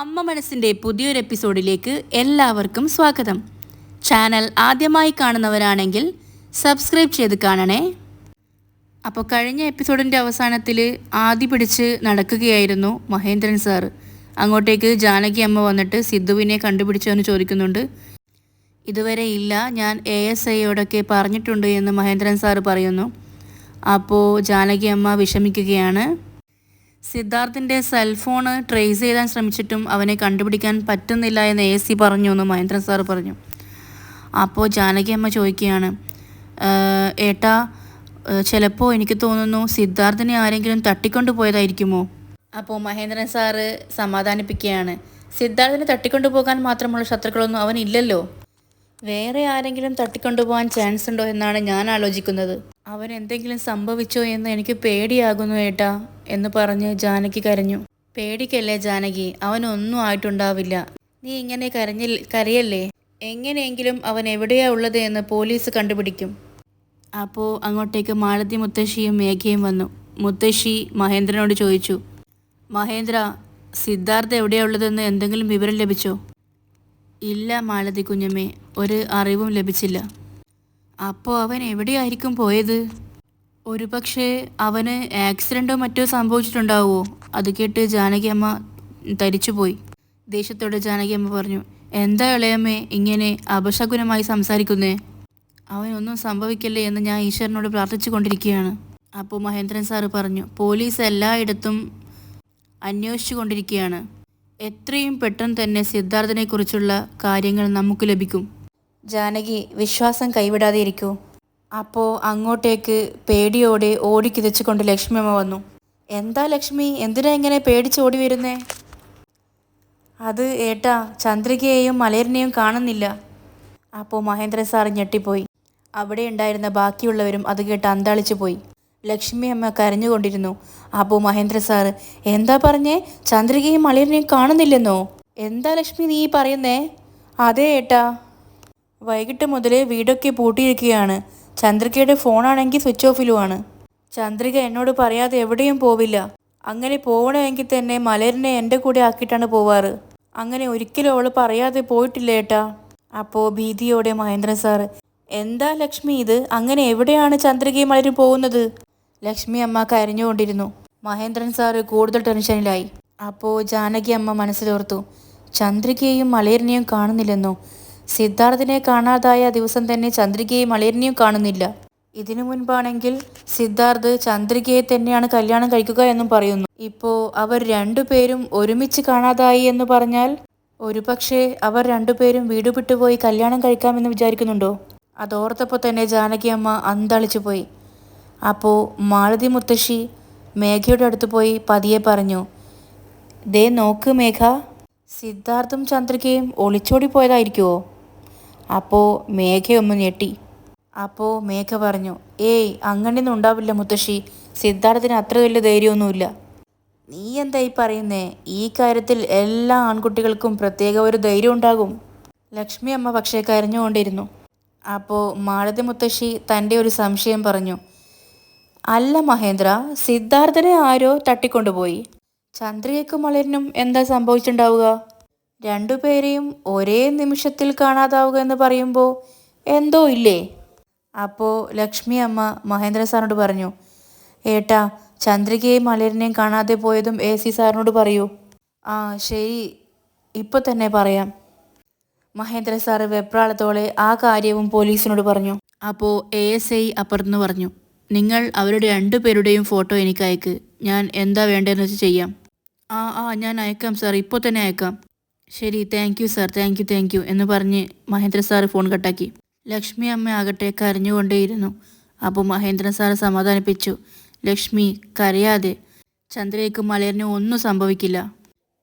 അമ്മ മനസ്സിന്റെ പുതിയൊരു എപ്പിസോഡിലേക്ക് എല്ലാവർക്കും സ്വാഗതം. ചാനൽ ആദ്യമായി കാണുന്നവരാണെങ്കിൽ സബ്സ്ക്രൈബ് ചെയ്ത് കാണണേ. അപ്പോൾ കഴിഞ്ഞ എപ്പിസോഡിന്റെ അവസാനത്തിൽ ആദ്യ പിടിച്ച് നടക്കുകയായിരുന്നു മഹേന്ദ്രൻ സാർ അങ്ങോട്ടേക്ക് ജാനകി അമ്മ വന്നിട്ട് സിദ്ധുവിനെ കണ്ടുപിടിച്ചോ എന്ന് ചോദിക്കുന്നുണ്ട്. ഇതുവരെ ഇല്ല ഞാൻ എ എസ് ഐയോടൊക്കെ പറഞ്ഞിട്ടുണ്ട് എന്ന് മഹേന്ദ്രൻ സാറ് പറയുന്നു. അപ്പോൾ ജാനകി അമ്മ വിഷമിക്കുകയാണ്. സിദ്ധാർത്ഥിന്റെ സെൽഫോണ് ട്രേസ് ചെയ്യാൻ ശ്രമിച്ചിട്ടും അവനെ കണ്ടുപിടിക്കാൻ പറ്റുന്നില്ല എന്ന് എ സി പറഞ്ഞു എന്ന് മഹേന്ദ്രൻ സാർ പറഞ്ഞു. അപ്പോൾ ജാനകി അമ്മ ചോദിക്കുകയാണ് "ഏഹ്, ഏട്ടാ ചിലപ്പോൾ എനിക്ക് തോന്നുന്നു സിദ്ധാർത്ഥിനെ ആരെങ്കിലും തട്ടിക്കൊണ്ടു പോയതായിരിക്കുമോ അപ്പോൾ മഹേന്ദ്രൻ സാറ് സമാധാനിപ്പിക്കുകയാണ് സിദ്ധാർത്ഥിനെ തട്ടിക്കൊണ്ടു പോകാൻ മാത്രമുള്ള ശത്രുക്കളൊന്നും അവനില്ലല്ലോ. വേറെ ആരെങ്കിലും തട്ടിക്കൊണ്ടുപോകാൻ ചാൻസ് ഉണ്ടോ എന്നാണ് ഞാൻ ആലോചിക്കുന്നത്. അവൻ എന്തെങ്കിലും സംഭവിച്ചോ എന്ന് എനിക്ക് പേടിയാകുന്നു ഏട്ടാ എന്ന് പറഞ്ഞ് ജാനകി കരഞ്ഞു. പേടിക്കല്ലേ ജാനകി? അവനൊന്നും ആയിട്ടുണ്ടാവില്ല. നീ ഇങ്ങനെ കരഞ്ഞിൽ കരയല്ലേ? എങ്ങനെയെങ്കിലും അവൻ എവിടെയാ ഉള്ളത് എന്ന് പോലീസ് കണ്ടുപിടിക്കും. അപ്പോൾ അങ്ങോട്ടേക്ക് മാലതി മുത്തശ്ശിയും മേഘയും വന്നു. മുത്തശ്ശി മഹേന്ദ്രനോട് ചോദിച്ചു മഹേന്ദ്ര സിദ്ധാർത്ഥ എവിടെയാ ഉള്ളതെന്ന് എന്തെങ്കിലും വിവരം ലഭിച്ചോ? ഇല്ല മാലതി കുഞ്ഞമ്മേ ഒരു അറിവും ലഭിച്ചില്ല. അപ്പോൾ അവൻ എവിടെയായിരിക്കും പോയത്? ഒരു പക്ഷേ അവന് ആക്സിഡന്റോ മറ്റോ സംഭവിച്ചിട്ടുണ്ടാവുമോ അത് കേട്ട് ജാനകിയമ്മ തരിച്ചുപോയി. ദേഷ്യത്തോടെ ജാനകിയമ്മ പറഞ്ഞു എന്താ ഇളയമ്മേ ഇങ്ങനെ അപശകുനമായി സംസാരിക്കുന്നേ? അവനൊന്നും സംഭവിക്കല്ലേ എന്ന് ഞാൻ ഈശ്വരനോട് പ്രാർത്ഥിച്ചു കൊണ്ടിരിക്കുകയാണ് അപ്പോൾ മഹേന്ദ്രൻ സാറ് പറഞ്ഞു പോലീസ് എല്ലായിടത്തും അന്വേഷിച്ചു കൊണ്ടിരിക്കുകയാണ് എത്രയും പെട്ടെന്ന് തന്നെ സിദ്ധാർത്ഥനെക്കുറിച്ചുള്ള കാര്യങ്ങൾ നമുക്ക് ലഭിക്കും. ജാനകി വിശ്വാസം കൈവിടാതെ ഇരിക്കൂ അപ്പോൾ അങ്ങോട്ടേക്ക് പേടിയോടെ ഓടിക്കിതച്ചുകൊണ്ട് ലക്ഷ്മി അമ്മ വന്നു. എന്താ ലക്ഷ്മി എന്തിനാ ഇങ്ങനെ പേടിച്ച് ഓടി വരുന്നേ? അത് ഏട്ടാ ചന്ദ്രികയെയും മലയറിനെയും കാണുന്നില്ല. അപ്പോൾ മഹേന്ദ്ര സാർ ഞെട്ടിപ്പോയി. അവിടെ ഉണ്ടായിരുന്ന ബാക്കിയുള്ളവരും അത് കേട്ട് അന്താളിച്ചു പോയി. ലക്ഷ്മി അമ്മ കരഞ്ഞുകൊണ്ടിരുന്നു. അപ്പോൾ മഹേന്ദ്ര സാറ് എന്താ പറഞ്ഞേ? ചന്ദ്രികയും മലയറിനെയും കാണുന്നില്ലെന്നോ? എന്താ ലക്ഷ്മി നീ പറയുന്നേ? അതെ ഏട്ടാ. വൈകിട്ട് മുതൽ വീടൊക്കെ പൂട്ടിയിരിക്കുകയാണ്. ചന്ദ്രികയുടെ ഫോണാണെങ്കിൽ സ്വിച്ച് ഓഫിലുമാണ്. ചന്ദ്രിക എന്നോട് പറയാതെ എവിടെയും പോവില്ല. അങ്ങനെ പോകണമെങ്കിൽ തന്നെ മലരിനെ എന്റെ കൂടെ ആക്കിയിട്ടാണ് പോവാറ്. അങ്ങനെ ഒരിക്കലും അവൾ പറയാതെ പോയിട്ടില്ല ഏട്ടാ. അപ്പോൾ ഭീതിയോടെ മഹേന്ദ്രൻ സാറ് എന്താ ലക്ഷ്മി ഇത്? അങ്ങനെ എവിടെയാണ് ചന്ദ്രികയും മലരും പോകുന്നത്? ലക്ഷ്മി അമ്മ കരഞ്ഞുകൊണ്ടിരുന്നു. മഹേന്ദ്രൻ സാറ് കൂടുതൽ ടെൻഷനിലായി. അപ്പോൾ ജാനകി അമ്മ മനസ്സിലോർത്തു ചന്ദ്രികയെയും മലയറിനെയും കാണുന്നില്ലെന്നോ? സിദ്ധാർത്ഥിനെ കാണാതായ ദിവസം തന്നെ ചന്ദ്രികയെയും മലയറിനെയും കാണുന്നില്ല. ഇതിനു മുൻപാണെങ്കിൽ സിദ്ധാർത്ഥ് ചന്ദ്രികയെ തന്നെയാണ് കല്യാണം കഴിക്കുക എന്നും പറയുന്നു. ഇപ്പോൾ അവർ രണ്ടുപേരും ഒരുമിച്ച് കാണാതായി എന്ന് പറഞ്ഞാൽ ഒരുപക്ഷെ അവർ രണ്ടുപേരും വീട് വിട്ടുപോയി കല്യാണം കഴിക്കാമെന്ന് വിചാരിക്കുന്നുണ്ടോ? അതോർത്തപ്പോൾ തന്നെ ജാനകി അമ്മ അന്തളിച്ചു പോയി അപ്പോൾ മാളതി മുത്തശ്ശി മേഘയുടെ അടുത്ത് പോയി പതിയെ പറഞ്ഞു ദേ നോക്ക് മേഘ സിദ്ധാർത്ഥും ചന്ദ്രികയും ഒളിച്ചോടി പോയതായിരിക്കുമോ അപ്പോൾ മേഘയൊന്ന് ഞെട്ടി. അപ്പോൾ മേഘ പറഞ്ഞു ഏയ് അങ്ങനെയൊന്നും ഉണ്ടാവില്ല മുത്തശ്ശി സിദ്ധാർത്ഥത്തിന് അത്ര വലിയ ധൈര്യമൊന്നുമില്ല. നീ എന്തായി പറയുന്നേ? ഈ കാര്യത്തിൽ എല്ലാ ആൺകുട്ടികൾക്കും പ്രത്യേക ഒരു ധൈര്യം ഉണ്ടാകും. ലക്ഷ്മി അമ്മ പക്ഷേ കരഞ്ഞുകൊണ്ടിരുന്നു. അപ്പോൾ മാളതി മുത്തശ്ശി തന്റെ ഒരു സംശയം പറഞ്ഞു അല്ല മഹേന്ദ്ര സിദ്ധാർത്ഥനെ ആരോ തട്ടിക്കൊണ്ടുപോയി. ചന്ദ്രികയ്ക്കും മലരിനും എന്താ സംഭവിച്ചിട്ടുണ്ടാവുക രണ്ടുപേരെയും ഒരേ നിമിഷത്തിൽ കാണാതാവുക എന്ന് പറയുമ്പോൾ എന്തോ ഇല്ലേ? അപ്പോൾ ലക്ഷ്മി അമ്മ മഹേന്ദ്ര സാറിനോട് പറഞ്ഞു ഏട്ടാ ചന്ദ്രികയെയും മലരനെയും കാണാതെ പോയതും എ സി സാറിനോട് പറയൂ. ആ ശരി. ഇപ്പോൾ തന്നെ പറയാം. മഹേന്ദ്ര സാറ് വെപ്രാളത്തോടെ ആ കാര്യവും പോലീസിനോട് പറഞ്ഞു. അപ്പോൾ എ എസ് ഐ അപ്പുറത്തുനിന്ന് പറഞ്ഞു. നിങ്ങൾ അവരുടെ രണ്ടു പേരുടെയും ഫോട്ടോ എനിക്ക് അയക്ക്. ഞാൻ എന്താ വേണ്ടതെന്ന് വെച്ച് ചെയ്യാം. ആ ആ ഞാൻ അയക്കാം സാർ ഇപ്പോൾ തന്നെ അയക്കാം. ശരി thank you sir thank you thank you എന്ന് പറഞ്ഞ് മഹേന്ദ്ര സാർ ഫോൺ കട്ടാക്കി ലക്ഷ്മി അമ്മ ആകട്ടെ കരഞ്ഞുകൊണ്ടേയിരുന്നു. അപ്പോൾ മഹേന്ദ്ര സാർ സമാധാനിപ്പിച്ചു. ലക്ഷ്മി കരയാതെ. ചന്ദ്രയ്ക്കും മലയറിനും ഒന്നും സംഭവിക്കില്ല.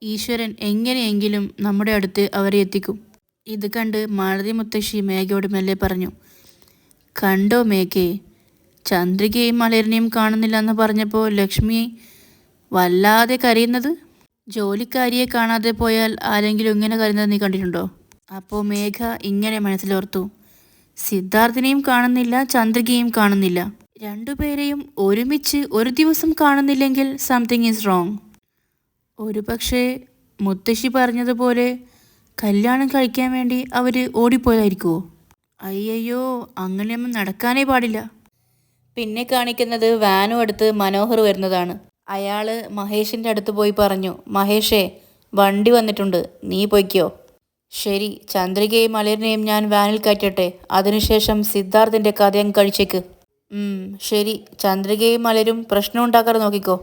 ഈശ്വരൻ എങ്ങനെയെങ്കിലും നമ്മുടെ അടുത്ത് അവരെ എത്തിക്കും. ഇത് കണ്ട് മാളതി മുത്തശ്ശി മേഘയോട് മെല്ലെ പറഞ്ഞു. കണ്ടോ മേഘേ ചന്ദ്രികയും മലരനെയും കാണുന്നില്ല എന്ന് പറഞ്ഞപ്പോൾ ലക്ഷ്മി വല്ലാതെ കരയുന്നത്? ജോലിക്കാരിയെ കാണാതെ പോയാൽ ആരെങ്കിലും ഇങ്ങനെ കരയുന്നത് നീ കണ്ടിട്ടുണ്ടോ? അപ്പോൾ മേഘ ഇങ്ങനെ മനസ്സിലോർത്തു. സിദ്ധാർത്ഥിനെയും കാണുന്നില്ല ചന്ദ്രികയും കാണുന്നില്ല. രണ്ടുപേരെയും ഒരുമിച്ച് ഒരു ദിവസം കാണുന്നില്ലെങ്കിൽ സംതിങ് ഈസ് റോങ് ഒരു പക്ഷേ മുത്തശ്ശി പറഞ്ഞതുപോലെ കല്യാണം കഴിക്കാൻ വേണ്ടി അവർ ഓടിപ്പോയതായിരിക്കുമോ അയ്യയ്യോ അങ്ങനെയൊന്നും നടക്കാനേ പാടില്ല. പിന്നെ കാണിക്കുന്നത് വാനു അടുത്ത് മനോഹർ വരുന്നതാണ്. അയാൾ മഹേഷിന്റെ അടുത്ത് പോയി പറഞ്ഞു മഹേഷേ വണ്ടി വന്നിട്ടുണ്ട് നീ പൊയ്ക്കോ. ശരി ചന്ദ്രികയും മലരിനെയും ഞാൻ വാനിൽ കയറ്റട്ടെ അതിനുശേഷം സിദ്ധാർത്ഥിന്റെ കഥയും കഴിച്ചേക്ക്. ശരി ചന്ദ്രികയും മലരും പ്രശ്നം ഉണ്ടാക്കാതെ നോക്കിക്കോ.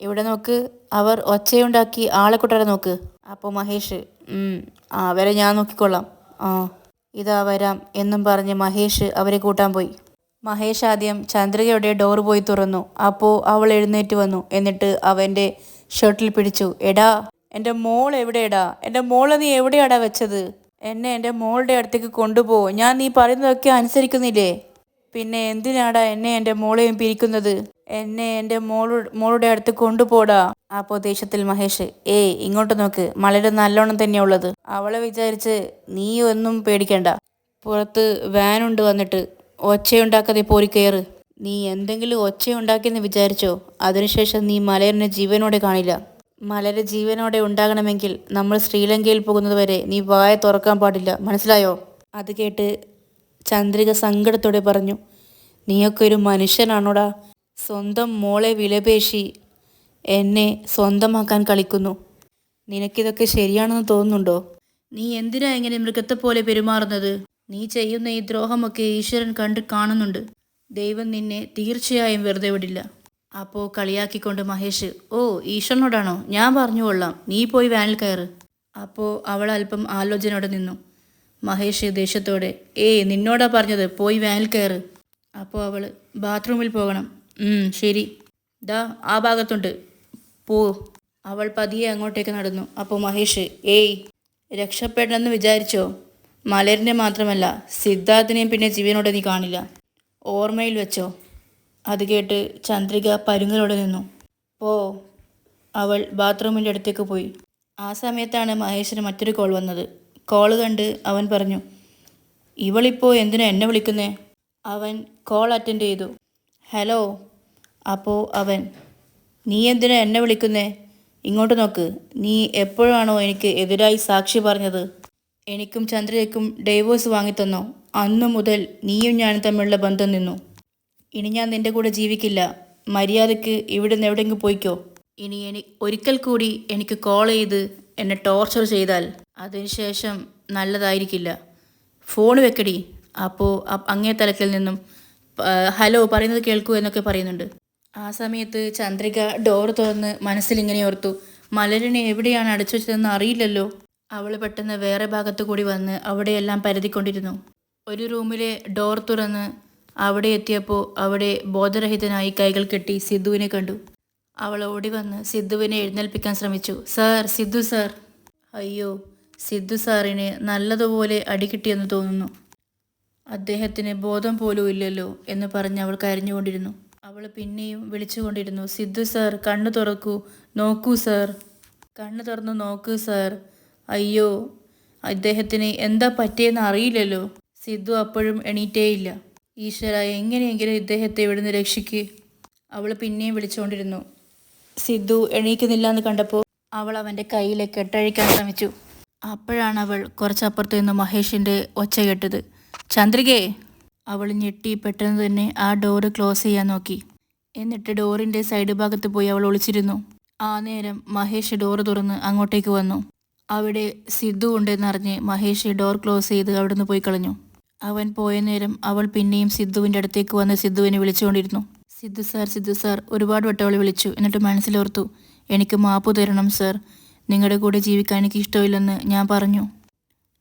ഇവിടെ നോക്ക് അവർ ഒച്ചയുണ്ടാക്കി ആളെ കൂട്ടാതെ നോക്ക്. അപ്പോൾ മഹേഷ് അവരെ ഞാൻ നോക്കിക്കൊള്ളാം. ആ ഇതാ വരാം എന്നും പറഞ്ഞ് മഹേഷ് അവരെ കൂട്ടാൻ പോയി. മഹേഷ് ആദ്യം ചന്ദ്രികയുടെ ഡോർ പോയി തുറന്നു. അപ്പോൾ അവൾ എഴുന്നേറ്റ് വന്നു. എന്നിട്ട് അവന്റെ ഷർട്ടിൽ പിടിച്ചു. എടാ എന്റെ മോൾ എവിടെയടാ? എന്റെ മോളെ നീ എവിടെയാടാ വെച്ചത്? എന്നെ എന്റെ മോളുടെ അടുത്തേക്ക് കൊണ്ടുപോ. ഞാൻ നീ പറയുന്നതൊക്കെ അനുസരിക്കുന്നില്ലേ? പിന്നെ എന്തിനാടാ എന്നെ എന്റെ മോളെയും പിരിക്കുന്നത്? എന്നെ എന്റെ മോളു മോളുടെ അടുത്ത് കൊണ്ടുപോടാ. അപ്പോൾ ദേഷ്യത്തിൽ മഹേഷ് ഏ ഇങ്ങോട്ട് നോക്ക്. മലയുടെ നല്ലോണം തന്നെയുള്ളത് അവളെ വിചാരിച്ച് നീ ഒന്നും പേടിക്കണ്ട. പുറത്ത് വാനുണ്ട് വന്നിട്ട് ഒച്ചയുണ്ടാക്കാതെ പോരി കയറ്. നീ എന്തെങ്കിലും ഒച്ചയുണ്ടാക്കിയെന്ന് വിചാരിച്ചോ? അതിനുശേഷം നീ മലയറിനെ ജീവനോടെ കാണില്ല. മലര് ജീവനോടെ ഉണ്ടാകണമെങ്കിൽ നമ്മൾ ശ്രീലങ്കയിൽ പോകുന്നതുവരെ നീ വായ തുറക്കാൻ പാടില്ല. മനസ്സിലായോ? അത് കേട്ട് ചന്ദ്രിക സങ്കടത്തോടെ പറഞ്ഞു നീയൊക്കെ ഒരു മനുഷ്യനാണോടാ? സ്വന്തം മോളെ വിലപേശി എന്നെ സ്വന്തമാക്കാൻ കളിക്കുന്നു. നിനക്കിതൊക്കെ ശരിയാണെന്ന് തോന്നുന്നുണ്ടോ? നീ എന്തിനാ ഇങ്ങനെ മൃഗത്തെ പോലെ പെരുമാറുന്നത്? നീ ചെയ്യുന്ന ഈ ദ്രോഹമൊക്കെ ഈശ്വരൻ കണ്ട് കാണുന്നുണ്ട്. ദൈവം നിന്നെ തീർച്ചയായും വെറുതെ വിടില്ല. അപ്പോൾ കളിയാക്കിക്കൊണ്ട് മഹേഷ് ഓ ഈശ്വരനോടാണോ? ഞാൻ പറഞ്ഞു കൊള്ളാം. നീ പോയി വാനിൽ കയറ്. അപ്പോൾ അവൾ അല്പം ആലോചനയോടെ നിന്നു. മഹേഷ് ദേഷ്യത്തോടെ ഏയ് നിന്നോടാ പറഞ്ഞത് പോയി വാനിൽ കയറ്. അപ്പോൾ അവൾ ബാത്റൂമിൽ പോകണം. ശരി. ദാ ആ ഭാഗത്തുണ്ട്. പോ. അവൾ പതിയെ അങ്ങോട്ടേക്ക് നടന്നു. അപ്പോൾ മഹേഷ് ഏയ് രക്ഷപ്പെടണമെന്ന് വിചാരിച്ചോ? മലരിനെ മാത്രമല്ല സിദ്ധാർത്ഥിനെയും പിന്നെ ജീവനോടെ നീ കാണില്ല. ഓർമ്മയിൽ വെച്ചോ. അത് കേട്ട് ചന്ദ്രിക പരുങ്ങലോടെ നിന്നു. പോ. അവൾ ബാത്റൂമിന്റെ അടുത്തേക്ക് പോയി. ആ സമയത്താണ് മഹേഷിന് മറ്റൊരു കോൾ വന്നത്. കോൾ കണ്ട് അവൻ പറഞ്ഞു ഇവളിപ്പോൾ എന്തിനാ എന്നെ വിളിക്കുന്നേ? അവൻ കോൾ അറ്റൻഡ് ചെയ്തു. ഹലോ. അപ്പോൾ അവൻ നീ എന്തിനാ എന്നെ വിളിക്കുന്നേ? ഇങ്ങോട്ട് നോക്ക്. നീ എപ്പോഴാണോ എനിക്ക് എതിരായി സാക്ഷി പറഞ്ഞത്? എനിക്കും ചന്ദ്രയ്ക്കും ഡൈവോഴ്സ് വാങ്ങിത്തന്നോ? അന്നു മുതൽ നീയും ഞാനും തമ്മിലുള്ള ബന്ധം നിന്നു. ഇനി ഞാൻ നിന്റെ കൂടെ ജീവിക്കില്ല. മര്യാദയ്ക്ക് ഇവിടെ നിന്ന് എവിടെയെങ്കിലും പോയിക്കോ? ഇനി എനി ഒരിക്കൽ കൂടി എനിക്ക് കോൾ ചെയ്ത് എന്നെ ടോർച്ചർ ചെയ്താൽ അതിനുശേഷം നല്ലതായിരിക്കില്ല. ഫോൺ വെക്കടി. അപ്പോൾ അങ്ങേ തലക്കിൽ നിന്നും ഹലോ പറയുന്നത് കേൾക്കൂ എന്നൊക്കെ പറയുന്നുണ്ട്. ആ സമയത്ത് ചന്ദ്രിക ഡോർ തുറന്ന് മനസ്സിലിങ്ങനെ ഓർത്തു. മലരിനെ എവിടെയാണ് അടച്ചു വെച്ചതെന്ന് അറിയില്ലല്ലോ. അവൾ പെട്ടെന്ന് വേറെ ഭാഗത്തു കൂടി വന്ന് അവിടെയെല്ലാം പരതിക്കൊണ്ടിരുന്നു. ഒരു റൂമിലെ ഡോർ തുറന്ന് അവിടെ എത്തിയപ്പോൾ അവിടെ ബോധരഹിതനായി കൈകൾ കെട്ടി സിദ്ധുവിനെ കണ്ടു. അവൾ ഓടി വന്ന് സിദ്ധുവിനെ എഴുന്നേൽപ്പിക്കാൻ ശ്രമിച്ചു. Sir Sidhu sir. അയ്യോ സിദ്ധു സാറിന് നല്ലതുപോലെ അടികിട്ടിയെന്ന് തോന്നുന്നു. അദ്ദേഹത്തിന് ബോധം പോലും ഇല്ലല്ലോ എന്ന് പറഞ്ഞ് അവൾ കരഞ്ഞുകൊണ്ടിരുന്നു. അവൾ പിന്നെയും വിളിച്ചുകൊണ്ടിരുന്നു. സിദ്ധു സാർ കണ്ണു തുറക്കൂ. നോക്കൂ സാർ. കണ്ണു തുറന്നു നോക്കൂ സാർ. അയ്യോ അദ്ദേഹത്തിന് എന്താ പറ്റിയെന്ന് അറിയില്ലല്ലോ. സിദ്ധു അപ്പോഴും എണീറ്റേയില്ല. ഈശ്വര എങ്ങനെയെങ്കിലും ഇദ്ദേഹത്തെ ഇവിടുന്ന് രക്ഷിക്ക്. അവൾ പിന്നെയും വിളിച്ചുകൊണ്ടിരുന്നു. സിദ്ധു എണീക്കുന്നില്ല എന്ന് കണ്ടപ്പോൾ അവൾ അവന്റെ കയ്യിലെ കെട്ടഴിക്കാൻ ശ്രമിച്ചു. അപ്പോഴാണ് അവൾ കുറച്ചപ്പുറത്ത് നിന്ന് മഹേഷിന്റെ ഒച്ച കേട്ടത്. ചന്ദ്രികേ! അവൾ ഞെട്ടി പെട്ടെന്ന് തന്നെ ആ ഡോറ് ക്ലോസ് ചെയ്യാൻ നോക്കി. എന്നിട്ട് ഡോറിന്റെ സൈഡ് ഭാഗത്ത് പോയി അവൾ ഒളിച്ചിരുന്നു. ആ നേരം മഹേഷ് ഡോറ് തുറന്ന് അങ്ങോട്ടേക്ക് വന്നു. അവിടെ സിദ്ധു ഉണ്ടെന്നറിഞ്ഞ് മഹേഷ് ഡോർ ക്ലോസ് ചെയ്ത് അവിടുന്ന് പോയി കളഞ്ഞു. അവൻ പോയ നേരം അവൾ പിന്നെയും സിദ്ധുവിന്റെ അടുത്തേക്ക് വന്ന് സിദ്ധുവിനെ വിളിച്ചുകൊണ്ടിരുന്നു. സിദ്ധു സാർ സിദ്ധു സാർ ഒരുപാട് വട്ടം അവളെ വിളിച്ചു. എന്നിട്ട് മനസ്സിലോർത്തു എനിക്ക് മാപ്പ് തരണം സാർ. നിങ്ങളുടെ കൂടെ ജീവിക്കാൻ എനിക്ക് ഇഷ്ടമില്ലെന്ന് ഞാൻ പറഞ്ഞു.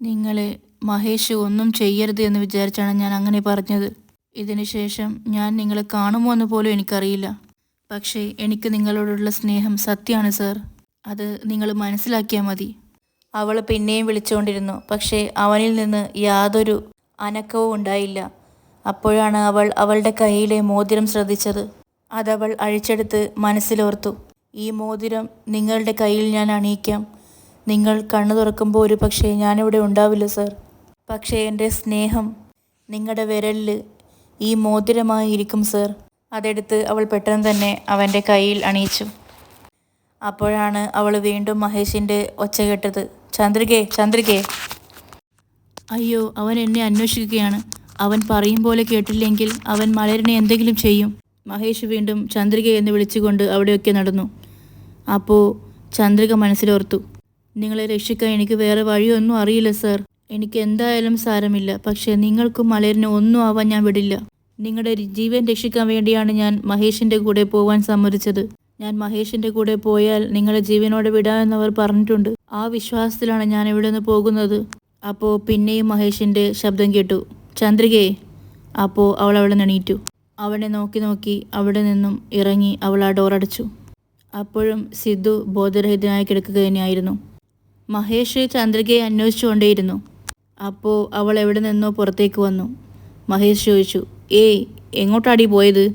നിങ്ങളെ മഹേഷ് ഒന്നും ചെയ്യരുത് എന്ന് വിചാരിച്ചാണ് ഞാൻ അങ്ങനെ പറഞ്ഞത്. ഇതിനുശേഷം ഞാൻ നിങ്ങളെ കാണുമോ എന്ന് പോലും എനിക്കറിയില്ല. പക്ഷേ എനിക്ക് നിങ്ങളോടുള്ള സ്നേഹം സത്യമാണ് സാർ. അത് നിങ്ങൾ മനസ്സിലാക്കിയാൽ മതി. അവൾ പിന്നെയും വിളിച്ചുകൊണ്ടിരുന്നു. പക്ഷേ അവനിൽ നിന്ന് യാതൊരു അനക്കവും ഉണ്ടായില്ല. അപ്പോഴാണ് അവൾ അവളുടെ കയ്യിലെ മോതിരം ശ്രദ്ധിച്ചത്. അതവൾ അഴിച്ചെടുത്ത് മനസ്സിലോർത്തു. ഈ മോതിരം നിങ്ങളുടെ കയ്യിൽ ഞാൻ അണിയിക്കാം. നിങ്ങൾ കണ്ണു തുറക്കുമ്പോൾ ഒരു പക്ഷേ ഞാനിവിടെ ഉണ്ടാവില്ല സർ. പക്ഷേ എന്റെ സ്നേഹം നിങ്ങളുടെ വിരലിൽ ഈ മോതിരമായി ഇരിക്കും സർ. അതെടുത്ത് അവൾ പെട്ടെന്ന് തന്നെ അവന്റെ കയ്യിൽ അണിയിച്ചു. അപ്പോഴാണ് അവൾ വീണ്ടും മഹേഷിന്റെ ഒച്ച കേട്ടത്. ചന്ദ്രികേ ചന്ദ്രികേ. അയ്യോ അവൻ എന്നെ അന്വേഷിക്കുകയാണ്. അവൻ പറയും പോലെ കേട്ടില്ലെങ്കിൽ അവൻ മലരിനെ എന്തെങ്കിലും ചെയ്യും. മഹേഷ് വീണ്ടും ചന്ദ്രിക എന്ന് വിളിച്ചുകൊണ്ട് അവിടെയൊക്കെ നടന്നു. അപ്പോൾ ചന്ദ്രിക മനസ്സിലോർത്തു. നിങ്ങളെ രക്ഷിക്കാൻ എനിക്ക് വേറെ വഴിയൊന്നും അറിയില്ല സർ. എനിക്ക് എന്തായാലും സാരമില്ല. പക്ഷേ നിങ്ങൾക്കും മലരിനും ഒന്നും ആവാൻ ഞാൻ വിടില്ല. നിങ്ങളുടെ ജീവൻ രക്ഷിക്കാൻ വേണ്ടിയാണ് ഞാൻ മഹേഷിന്റെ കൂടെ പോവാൻ സമ്മതിച്ചത്. ഞാൻ മഹേഷിന്റെ കൂടെ പോയാൽ നിങ്ങളെ ജീവനോടെ വിടാമെന്നവർ പറഞ്ഞിട്ടുണ്ട്. ആ വിശ്വാസത്തിലാണ് ഞാൻ ഇവിടെ നിന്ന് പോകുന്നത്. അപ്പോൾ പിന്നെയും മഹേഷിന്റെ ശബ്ദം കേട്ടു. ചന്ദ്രികയെ അപ്പോൾ അവൾ അവിടെ നിണീറ്റു അവനെ നോക്കി നോക്കി അവിടെ നിന്നും ഇറങ്ങി അവൾ ആ ഡോറടച്ചു അപ്പോഴും സിദ്ധു ബോധരഹിതനായി കിടക്കുക തന്നെയായിരുന്നു. മഹേഷ് ചന്ദ്രികയെ അന്വേഷിച്ചുകൊണ്ടേയിരുന്നു അപ്പോൾ അവൾ എവിടെ നിന്നോ പുറത്തേക്ക് വന്നു. മഹേഷ് ചോദിച്ചു ഏയ് എങ്ങോട്ടാടി പോയത്?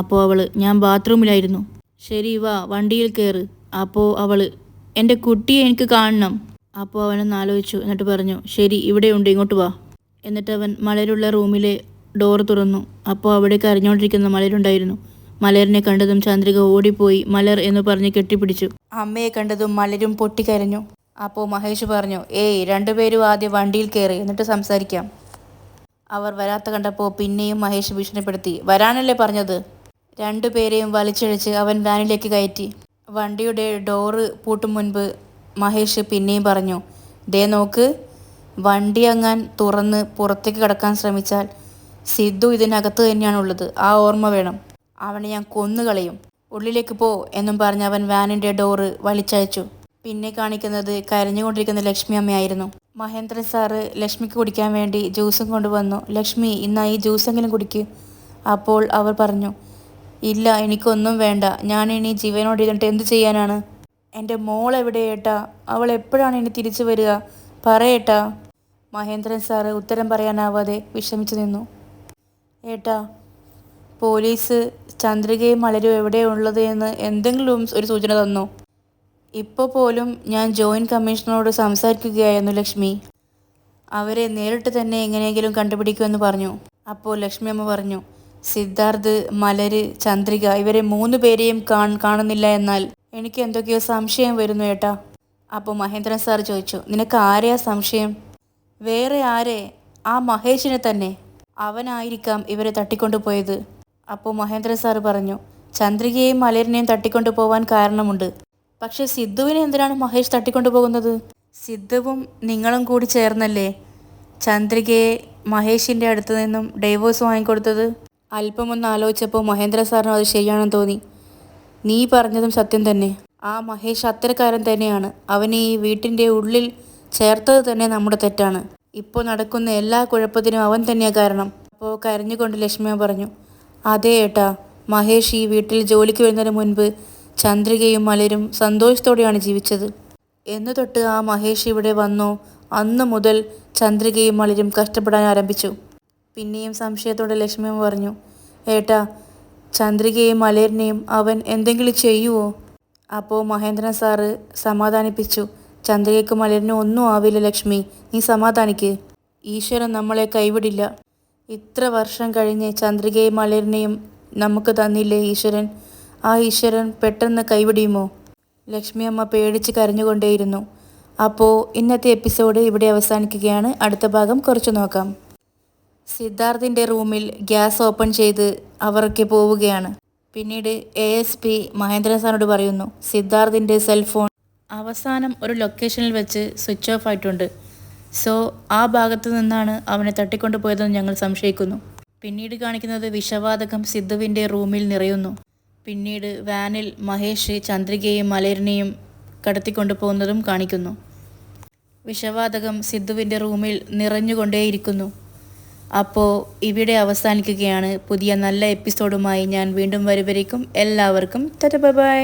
അപ്പോൾ അവൾ ഞാൻ ബാത്റൂമിലായിരുന്നു ശരി വാ വണ്ടിയിൽ കയറ് അപ്പോൾ അവൾ എന്റെ കുട്ടിയെ എനിക്ക് കാണണം. അപ്പോൾ അവനൊന്ന് ആലോചിച്ചു എന്നിട്ട് പറഞ്ഞു ശരി ഇവിടെയുണ്ട് ഇങ്ങോട്ട് വാ. എന്നിട്ട് അവൻ മലരുള്ള റൂമിലെ ഡോർ തുറന്നു. അപ്പോൾ അവിടെ കരഞ്ഞുകൊണ്ടിരിക്കുന്ന മലരുണ്ടായിരുന്നു മലരിനെ കണ്ടതും ചന്ദ്രിക ഓടിപ്പോയി മലർ എന്ന് പറഞ്ഞ് കെട്ടിപ്പിടിച്ചു. അമ്മയെ കണ്ടതും മലരും പൊട്ടിക്കരഞ്ഞു. അപ്പോൾ മഹേഷ് പറഞ്ഞു ഏയ് രണ്ടുപേരും ആദ്യം വണ്ടിയിൽ കയറി എന്നിട്ട് സംസാരിക്കാം. അവർ വരാത്ത കണ്ടപ്പോൾ പിന്നെയും മഹേഷ് ഭീഷണിപ്പെടുത്തി വരാനല്ലേ പറഞ്ഞത്? രണ്ടുപേരെയും വലിച്ചഴിച്ച് അവൻ വാനിലേക്ക് കയറ്റി. വണ്ടിയുടെ ഡോറ് പൂട്ടും മുൻപ് മഹേഷ് പിന്നെയും പറഞ്ഞു ദേ നോക്ക് വണ്ടി അങ്ങാൻ തുറന്ന് പുറത്തേക്ക് കടക്കാൻ ശ്രമിച്ചാൽ സിദ്ധു ഇതിനകത്ത് തന്നെയാണുള്ളത്. ആ ഓർമ്മ വേണം. അവനെ ഞാൻ കൊന്നുകളയും ഉള്ളിലേക്ക് പോ എന്നും പറഞ്ഞ് അവൻ വാനിന്റെ ഡോറ് വലിച്ചയച്ചു. പിന്നെ കാണിക്കുന്നത് കരഞ്ഞുകൊണ്ടിരിക്കുന്ന ലക്ഷ്മി അമ്മയായിരുന്നു. മഹേന്ദ്രൻ സാറ് ലക്ഷ്മിക്ക് കുടിക്കാൻ വേണ്ടി ജ്യൂസും കൊണ്ടുവന്നു. ലക്ഷ്മി ഇന്നായി ജ്യൂസെങ്കിലും കുടിക്ക്. അപ്പോൾ അവർ പറഞ്ഞു ഇല്ല എനിക്കൊന്നും വേണ്ട. ഞാൻ ഇനി ജീവനോട് ഇരുന്നിട്ട് എന്ത് ചെയ്യാനാണ്? എന്റെ മോൾ എവിടെ ഏട്ടാ അവൾ എപ്പോഴാണ് ഇനി തിരിച്ചു വരിക? പറയേട്ടാ. മഹേന്ദ്രൻ സാറ് ഉത്തരം പറയാനാവാതെ വിഷമിച്ചു നിന്നു. ഏട്ടാ പോലീസ് ചന്ദ്രികയും മലരും എവിടെയുള്ളത് എന്ന് എന്തെങ്കിലും ഒരു സൂചന തന്നു. ഇപ്പോൾ പോലും ഞാൻ ജോയിന്റ് കമ്മീഷണറോട് സംസാരിക്കുകയായിരുന്നു ലക്ഷ്മി. അവരെ നേരിട്ട് തന്നെ എങ്ങനെയെങ്കിലും കണ്ടുപിടിക്കുമെന്ന് പറഞ്ഞു. അപ്പോൾ ലക്ഷ്മി അമ്മ പറഞ്ഞു സിദ്ധാർത്ഥ് മലര് ചന്ദ്രിക ഇവരെ മൂന്ന് പേരെയും കാണുന്നില്ല എന്നാൽ എനിക്ക് എന്തൊക്കെയോ സംശയം വരുന്നു ഏട്ടാ. അപ്പോൾ മഹേന്ദ്രൻ സാർ ചോദിച്ചു നിനക്ക് ആരെയാ സംശയം? വേറെ ആരെ? ആ മഹേഷിനെ തന്നെ. അവനായിരിക്കാം ഇവരെ തട്ടിക്കൊണ്ടുപോയത്. അപ്പോൾ മഹേന്ദ്രൻ സാർ പറഞ്ഞു ചന്ദ്രികയെയും മലരിനെയും തട്ടിക്കൊണ്ടു പോവാൻ കാരണമുണ്ട്. പക്ഷെ സിദ്ധുവിനെ എന്തിനാണ് മഹേഷ് തട്ടിക്കൊണ്ടുപോകുന്നത്? സിദ്ധുവും നിങ്ങളും കൂടി ചേർന്നല്ലേ? ചന്ദ്രികയെ മഹേഷിന്റെ അടുത്ത് നിന്നും ഡൈവോഴ്സ് വാങ്ങിക്കൊടുത്തത്? അല്പമൊന്ന് ആലോചിച്ചപ്പോൾ മഹേന്ദ്ര സാറിനും അത് ശരിയാണെന്ന് തോന്നി. നീ പറഞ്ഞതും സത്യം തന്നെ. ആ മഹേഷ് അത്തരക്കാരൻ തന്നെയാണ്. അവനെ ഈ വീട്ടിന്റെ ഉള്ളിൽ ചേർത്തത് തന്നെ നമ്മുടെ തെറ്റാണ്. ഇപ്പോൾ നടക്കുന്ന എല്ലാ കുഴപ്പത്തിനും അവൻ തന്നെയാണ് കാരണം. അപ്പോൾ കരഞ്ഞുകൊണ്ട് ലക്ഷ്മിയ പറഞ്ഞു അതെ ഏട്ടാ മഹേഷ് ഈ വീട്ടിൽ ജോലിക്ക് വരുന്നതിന് മുൻപ് ചന്ദ്രികയും മലരും സന്തോഷത്തോടെയാണ് ജീവിച്ചത്. എന്ന് തൊട്ട് ആ മഹേഷ് ഇവിടെ വന്നോ. അന്ന് മുതൽ ചന്ദ്രികയും മലരും കഷ്ടപ്പെടാൻ ആരംഭിച്ചു. പിന്നെയും സംശയത്തോടെ ലക്ഷ്മി പറഞ്ഞു ഏട്ടാ ചന്ദ്രികയെയും മലേറിനെയും അവൻ എന്തെങ്കിലും ചെയ്യുവോ? അപ്പോൾ മഹേന്ദ്രൻ സാറ് സമാധാനിപ്പിച്ചു ചന്ദ്രികയ്ക്ക് മലേറിനും ഒന്നും ആവില്ല ലക്ഷ്മി നീ സമാധാനിക്ക്. ഈശ്വരൻ നമ്മളെ കൈവിടില്ല. ഇത്ര വർഷം കഴിഞ്ഞ് ചന്ദ്രികയെയും മലേറിനെയും നമുക്ക് തന്നില്ലേ ഈശ്വരൻ? ആ ഈശ്വരൻ പെട്ടെന്ന് കൈവിടിയുമോ? ലക്ഷ്മി അമ്മ പേടിച്ച് കരഞ്ഞുകൊണ്ടേയിരുന്നു. അപ്പോൾ ഇന്നത്തെ എപ്പിസോഡ് ഇവിടെ അവസാനിക്കുകയാണ്. അടുത്ത ഭാഗം കുറച്ച് നോക്കാം. സിദ്ധാർത്ഥിന്റെ റൂമിൽ ഗ്യാസ് ഓപ്പൺ ചെയ്ത് അവർക്ക് പോവുകയാണ്. പിന്നീട് എ എസ് പി മഹേന്ദ്രൻ സാറിനോട് പറയുന്നു സിദ്ധാർത്ഥിന്റെ സെൽഫോൺ അവസാനം ഒരു ലൊക്കേഷനിൽ വെച്ച് സ്വിച്ച് ഓഫ് ആയിട്ടുണ്ട്. സോ ആ ഭാഗത്തു നിന്നാണ് അവനെ തട്ടിക്കൊണ്ടു പോയതെന്ന് ഞങ്ങൾ സംശയിക്കുന്നു. പിന്നീട് കാണിക്കുന്നത് വിഷവാതകം സിദ്ധുവിന്റെ റൂമിൽ നിറയുന്നു. പിന്നീട് വാനിൽ മഹേഷ് ചന്ദ്രികയും മലരിനെയും കടത്തിക്കൊണ്ടു പോകുന്നതും കാണിക്കുന്നു. വിഷവാതകം സിദ്ധുവിന്റെ റൂമിൽ നിറഞ്ഞുകൊണ്ടേയിരിക്കുന്നു. അപ്പോൾ ഇവിടെ അവസാനിക്കുകയാണ്. പുതിയ നല്ല എപ്പിസോഡുമായി ഞാൻ വീണ്ടും വരുവരേക്കും. എല്ലാവർക്കും തറ്റ ബൈ.